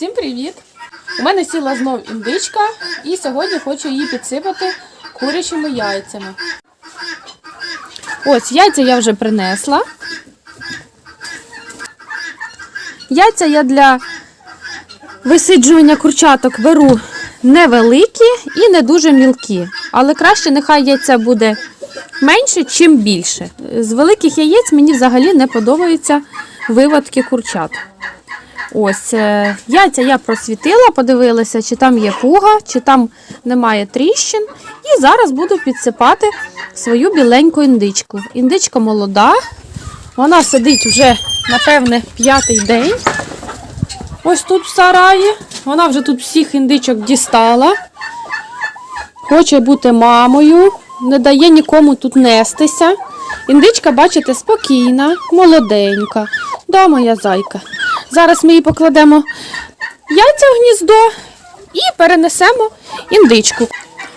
Всім привіт! У мене сіла знов індичка, і сьогодні хочу її підсипати курячими яйцями. Ось яйця я вже принесла. Яйця я для висиджування курчаток беру невеликі і не дуже мілкі. Але краще нехай яйця буде менше, чим більше. З великих яєць мені взагалі не подобаються виводки курчат. Ось е, яйця я просвітила, подивилася, чи там є пуга, чи там немає тріщин. І зараз буду підсипати свою біленьку індичку. Індичка молода, вона сидить вже, напевне, п'ятий день. Ось тут в сараї. Вона вже тут всіх індичок дістала. Хоче бути мамою, не дає нікому тут нестися. Індичка, бачите, спокійна, молоденька. Да, моя зайка. Зараз ми їй покладемо яйця в гніздо і перенесемо індичку.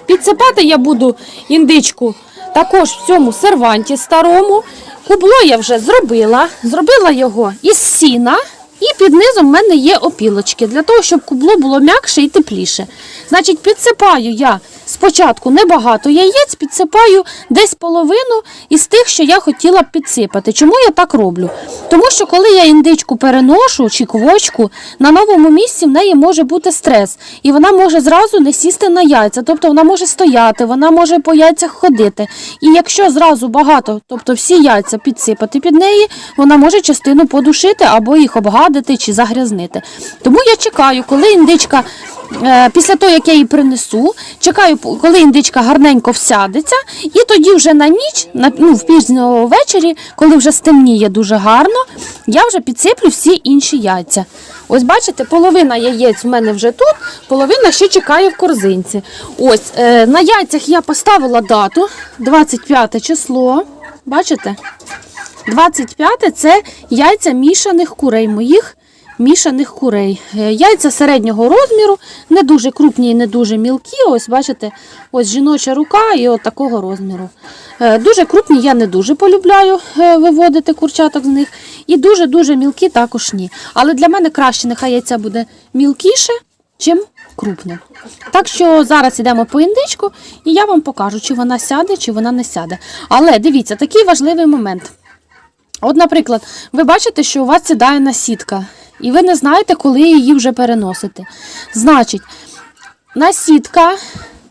Підсипати я буду індичку також в цьому серванті старому. Кубло я вже зробила. Зробила його із сіна. І під низом в мене є опілочки для того, щоб кубло було м'якше і тепліше. Значить, підсипаю я спочатку небагато яєць, підсипаю десь половину із тих, що я хотіла б підсипати. Чому я так роблю? Тому що коли я індичку переношу чи квочку, на новому місці в неї може бути стрес, і вона може зразу не сісти на яйця, тобто вона може стояти, вона може по яйцях ходити. І якщо зразу багато, тобто всі яйця підсипати під неї, вона може частину подушити або їх обгадити чи загрязнити. Тому я чекаю, коли індичка. е, Після того, як я її принесу, чекаю, коли індичка гарненько всядеться, і тоді вже на ніч, ну, в пізньо ввечері, коли вже стемніє дуже гарно, я вже підсиплю всі інші яйця. Ось бачите, половина яєць у мене вже тут, половина ще чекає в корзинці. Ось е, на яйцях я поставила дату 25 число. Бачите? 25 це яйця мішаних курей моїх. Мішаних курей. Е, Яйця середнього розміру, не дуже крупні і не дуже мілкі. Ось бачите, ось жіноча рука і от такого розміру. Е, Дуже крупні я не дуже полюбляю е, виводити курчаток з них. І дуже-дуже мілкі також ні. Але для мене краще, нехай яйця буде мілкіше, чим крупне. Так що зараз йдемо по індичку, і я вам покажу, чи вона сяде, чи вона не сяде. Але дивіться, такий важливий момент. От, наприклад, ви бачите, що у вас сідає насітка, і ви не знаєте, коли її вже переносити. Значить, насітка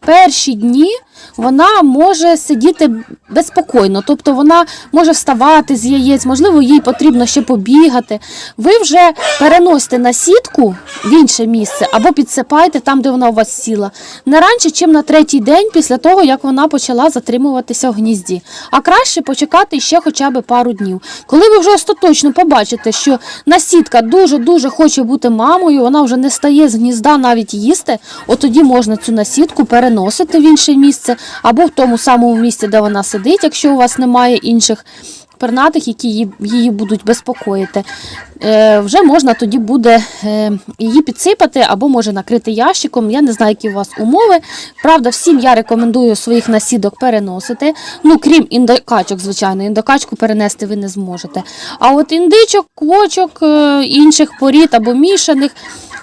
перші дні вона може сидіти безпокійно, тобто вона може вставати з яєць, можливо, їй потрібно ще побігати. Ви вже переносите насітку в інше місце або підсипаєте там, де вона у вас сіла, не раніше, ніж на третій день після того, як вона почала затримуватися в гнізді. А краще почекати ще хоча б пару днів. Коли ви вже остаточно побачите, що насітка дуже-дуже хоче бути мамою, вона вже не стає з гнізда навіть їсти, от тоді можна цю насітку переносити в інше місце або в тому самому місці, де вона сидить, якщо у вас немає інших пернатих, які її, її будуть безпокоїти. Е, вже можна тоді буде е, її підсипати або може накрити ящиком. Я не знаю, які у вас умови. Правда, всім я рекомендую своїх насідок переносити. Ну, крім індокачок, звичайно, індокачку перенести ви не зможете. А от індичок, квочок, е, інших порід або мішаних.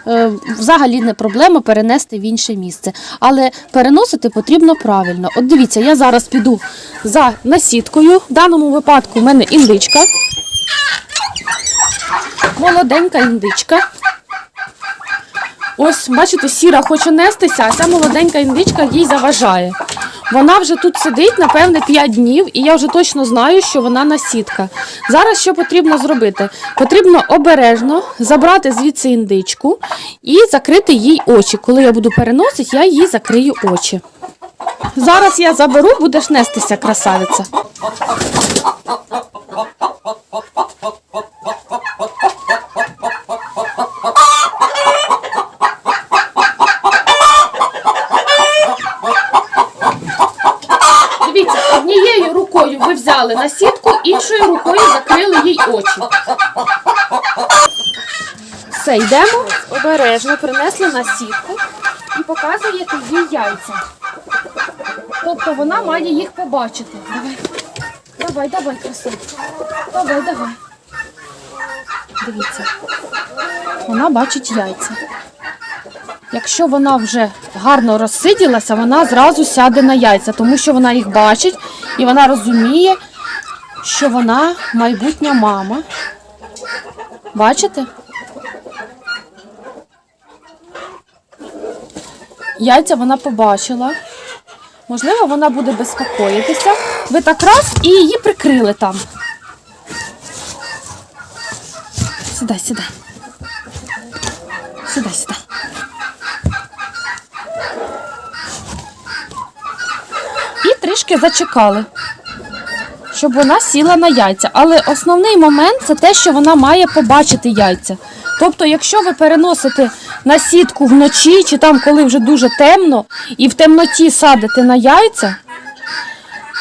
Е, Взагалі не проблема перенести в інше місце. Але переносити потрібно правильно. От дивіться, я зараз піду за насідкою. В даному випадку в мене індичка. Молоденька індичка. Ось, бачите, сіра хоче нестися, а ця молоденька індичка їй заважає. Вона вже тут сидить, напевне, 5 днів, і я вже точно знаю, що вона насітка. Зараз що потрібно зробити? Потрібно обережно забрати звідси індичку і закрити їй очі. Коли я буду переносити, я їй закрию очі. Зараз я заберу, будеш нестися, красавиця. Дивіться, однією рукою ви взяли насітку, іншою рукою закрили їй очі. Все, йдемо обережно, принесли насітку і показуєте їй яйця. Тобто вона має їх побачити. Давай, давай, давай, красиво. Давай, давай. Дивіться. вона бачить яйця. Якщо вона вже гарно розсиділася, вона зразу сяде на яйця, тому що вона їх бачить і вона розуміє, що вона майбутня мама. Бачите? Яйця вона побачила. Можливо, вона буде безпокоїтися. Ви так раз і її прикрили там. Сідай, сідай. Сідай, сідай. І трішки зачекали, щоб вона сіла на яйця. Але основний момент це те, що вона має побачити яйця. Тобто, якщо ви переносите на сітку вночі, чи там, коли вже дуже темно, і в темноті садите на яйця,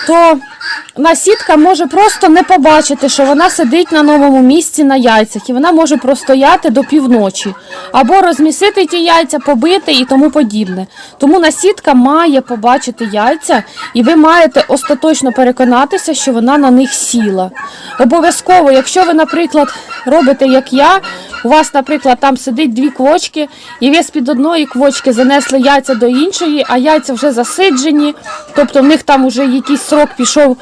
то насітка може просто не побачити, що вона сидить на новому місці на яйцях, і вона може простояти до півночі, або розмісити ті яйця, побити і тому подібне. Тому насітка має побачити яйця, і ви маєте остаточно переконатися, що вона на них сіла. Обов'язково, якщо ви, наприклад, робите як я, у вас, наприклад, там сидить дві квочки, і ви з-під одної квочки занесли яйця до іншої, а яйця вже засиджені, тобто в них там вже якийсь срок пішов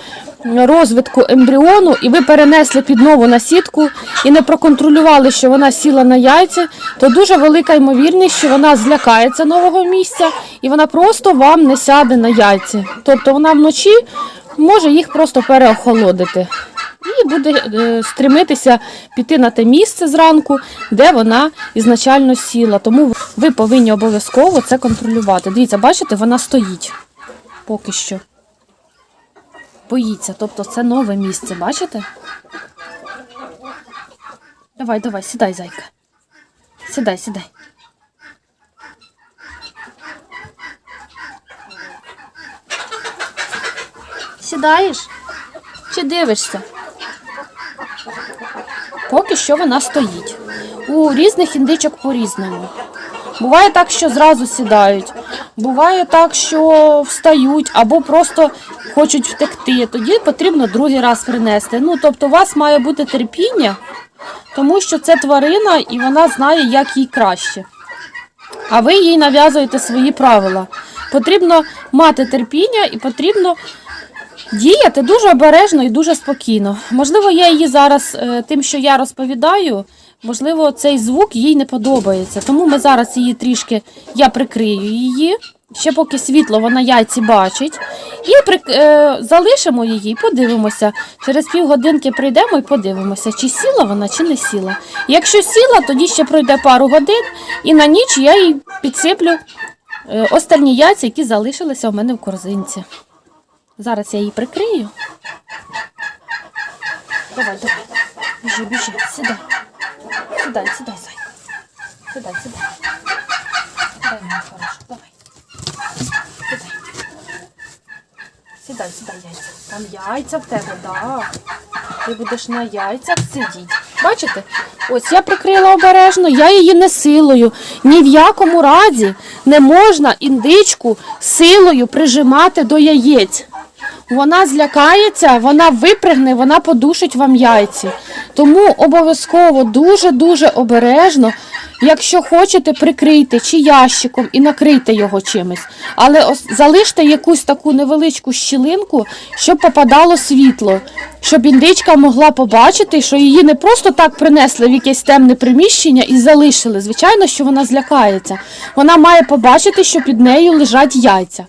розвитку ембріону, і ви перенесли під нову насітку і не проконтролювали, що вона сіла на яйця, то дуже велика ймовірність, що вона злякається нового місця і вона просто вам не сяде на яйця. Тобто вона вночі може їх просто переохолодити і буде е, стремитися піти на те місце зранку, де вона ізначально сіла. Тому ви повинні обов'язково це контролювати. Дивіться, бачите, вона стоїть поки що. Боїться, тобто це нове місце, бачите? Давай, давай, сідай, зайка. Сідай, сідай. Сідаєш? Чи дивишся? Поки що вона стоїть. У різних індичок по-різному. Буває так, що зразу сідають, буває так, що встають або просто хочуть втекти. Тоді потрібно другий раз принести. Ну, тобто, у вас має бути терпіння, тому що це тварина і вона знає, як їй краще. А ви їй нав'язуєте свої правила. Потрібно мати терпіння і потрібно діяти дуже обережно і дуже спокійно. Можливо, я її зараз е, тим, що я розповідаю, можливо, цей звук їй не подобається. Тому ми зараз її трішки я прикрию її. Ще поки світло вона яйці бачить. І при, е, залишимо її і подивимося. Через півгодинки прийдемо і подивимося, чи сіла вона, чи не сіла. Якщо сіла, тоді ще пройде пару годин, і на ніч я їй підсиплю е, остальні яйця, які залишилися у мене в корзинці. Зараз я її прикрию. Давай, давай. Біжи, біжи, сідай. Сідай, сідай, зайка. Сідай, сідай. Сідай, моя хороша, давай. Сідай. Сідай, сідай, яйця. Там яйця в тебе, да. Ти будеш на яйцях сидіти. Бачите? Ось я прикрила обережно, я її не силою. Ні в якому разі не можна індичку силою прижимати до яєць. Вона злякається, вона випригне, вона подушить вам яйці. Тому обов'язково дуже-дуже обережно, якщо хочете, прикрийте чи ящиком і накрийте його чимось. Але залиште якусь таку невеличку щілинку, щоб попадало світло, щоб індичка могла побачити, що її не просто так принесли в якесь темне приміщення і залишили. Звичайно, що вона злякається. Вона має побачити, що під нею лежать яйця.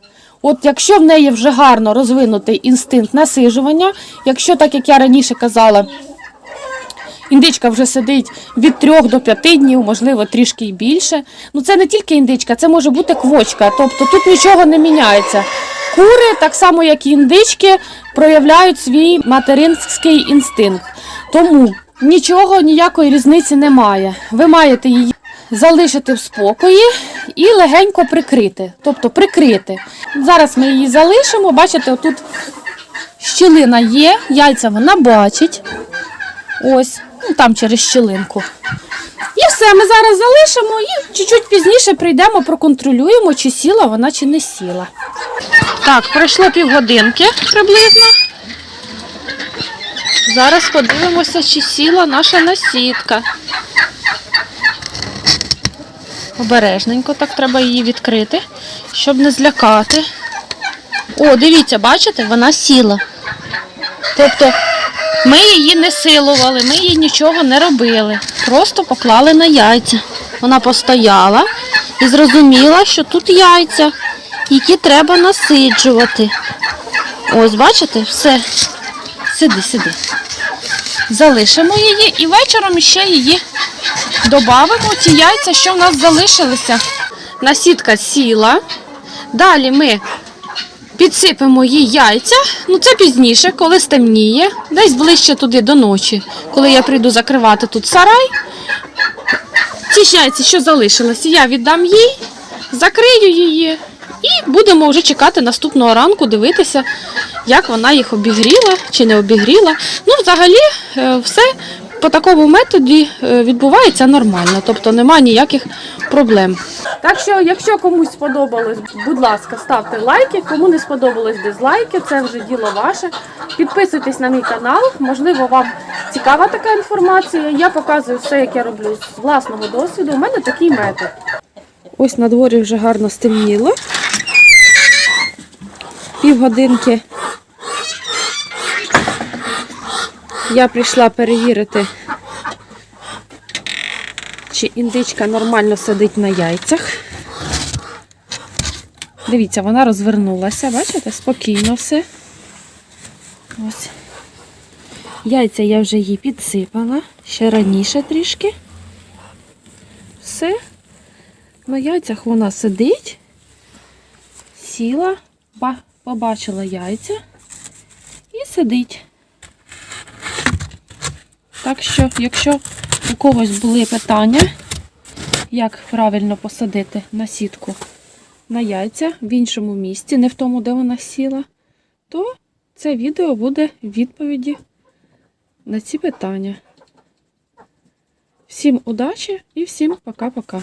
От якщо в неї вже гарно розвинутий інстинкт насижування, якщо так як я раніше казала, індичка вже сидить від 3 до 5 днів, можливо, трішки й більше. Ну це не тільки індичка, це може бути квочка. Тобто тут нічого не міняється. Кури, так само як і індички, проявляють свій материнський інстинкт. Тому нічого, ніякої різниці немає. Ви маєте її залишити в спокої і легенько прикрити. Тобто прикрити. Зараз ми її залишимо. Бачите, отут щілина є, яйця вона бачить. Ось, ну там через щілинку. І все, ми зараз залишимо і чуть-чуть пізніше прийдемо, проконтролюємо, чи сіла вона, чи не сіла. Так, пройшло півгодинки приблизно. Зараз подивимося, чи сіла наша насітка. Обережненько так треба її відкрити, щоб не злякати. О, дивіться, бачите, вона сіла. Тобто ми її не силували, ми їй нічого не робили. Просто поклали на яйця. Вона постояла і зрозуміла, що тут яйця, які треба насиджувати. Ось, бачите, все. Сиди, сиди. Залишимо її і вечором ще її додамо ті яйця, що в нас залишилися. Насітка сіла. Далі ми підсипемо їй яйця. Ну це пізніше, коли стемніє, десь ближче туди до ночі, коли я прийду закривати тут сарай. Ті яйця, що залишилися, я віддам їй, закрию її і будемо вже чекати наступного ранку, дивитися, як вона їх обігріла чи не обігріла. Ну, взагалі, е, все по такому методі е, відбувається нормально, тобто немає ніяких проблем. Так що, якщо комусь сподобалось, будь ласка, ставте лайки. Кому не сподобалось дизлайки, це вже діло ваше. Підписуйтесь на мій канал. Можливо, вам цікава така інформація. Я показую все, як я роблю з власного досвіду. У мене такий метод. Ось на дворі вже гарно стемніло. Півгодинки я прийшла перевірити, чи індичка нормально сидить на яйцях. Дивіться, вона розвернулася, бачите, спокійно все. Ось. Яйця я вже їй підсипала, ще раніше трішки. Все. На яйцях вона сидить, сіла, побачила яйця і сидить. Так що, якщо у когось були питання, як правильно посадити на сітку на яйця в іншому місці, не в тому, де вона сіла, то це відео буде відповіді на ці питання. Всім удачі і всім пока-пока.